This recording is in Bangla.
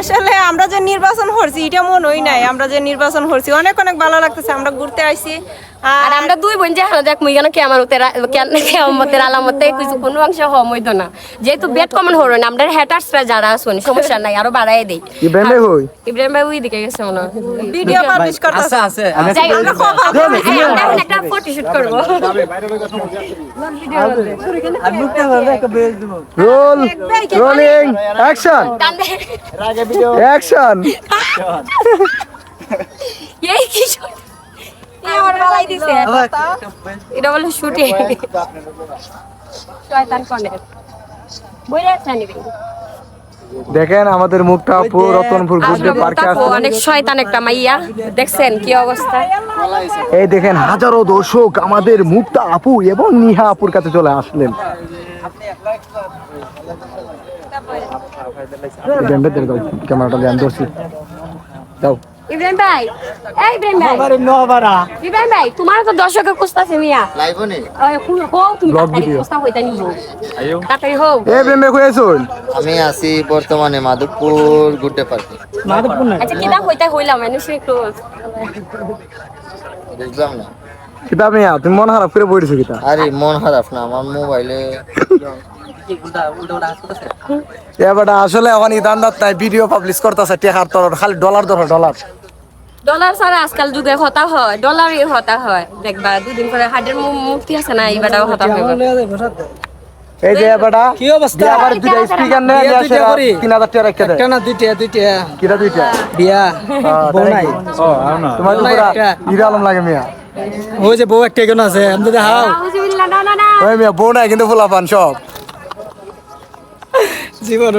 আসলে আমরা যে নির্বাচন করছি এটা মনে হয় নাই। আমরা যে নির্বাচন করছি অনেক অনেক ভালো লাগতেছে। আমরা ঘুরতে আইছি। আর আমরা দুই বোন যে দেখ মুই কেন কেমামতের কেমামতের আলামতে কিছু কোনো অংশ হম হইতো না। যেহেতু বেড কমন হলো না আমরা হ্যাটার্সরা যারা শুনি সমস্যা নাই আরও বাড়াই দেই। ইব্রাহিম ভাই হই? ইব্রাহিম ভাই ওই দিকে গেছে মনে ভিডিও পাবলিশ করতেছে। আছে যাই, আমরা খ- খ- খ- এই, আমরা এখন একটা ফটো শুট করব। আর মুখটা ধরে একটা বেশ দিব। Role rolling action. অ্যাকশন এই কি দিছে এটা বলে শুটে। শয়তান কনে। বইরে একটা নিবি। দেখেন আমাদের মুখটা আপু রতনপুর ঘুরতে পার্কে আসছে অনেক শয়তান একটা মাইয়া। দেখছেন কি অবস্থা? এই দেখেন হাজারো দর্শক আমাদের মুক্তা আপু এবং নিহা আপুর কাছে চলে আসলেন। ক্যামেরাটা আমি ধরছি। যাও ইব্রাহিম ভাই এই ইব্রাহিম ভাই। আমার নবারা ইব্রাহিম ভাই তোমার তো দর্শকের কুস্তাছে মিয়া। লাইভ নে হো তুমি তাড়াতাড়ি. কুস্তা হইতা নিব তাড়াতাড়ি হো এ ইব্রাহিম ভাই কই আছুন? আমি আছি বর্তমানে মাধবপুর গুড্ডে পার্কে। মাধবপুর না আচ্ছা কিটা হইতা হইলাম মানুষ একটু। বুঝলাম না। কিতাব মিয়া তুমি মন খারাপ করে বইছো কিতা আরে মন খারাপ না আমার মোবাইলে। এবারে আসলে এখন ইদান ভিডিও পাবলিশ করতেছে টেকার তোর খালি ডলার ধরো ডলার ডলার ছাড়া আজকাল যুগে হতা হয় ডলারই হতা হয়। দেখবা দুদিন পরে হাটের মুক্তি আছে না এইবারটাও হতা হইব এই যে এবারে কি অবস্থা আবার দুইটা স্পিকার দুইটা করি। তিন হাজার টাকা রেখে দেয় না দুইটা দুইটা। কিটা দুইটা? বিয়া। বউ তাই নাই? নাকি? তোমার পুরা। আলম লাগে মিয়া। ওই যে বউ একটা কেন আছে আমি তো না না না। ওই মিয়া বউ নাই কিন্তু ফুলা পান সব জীবন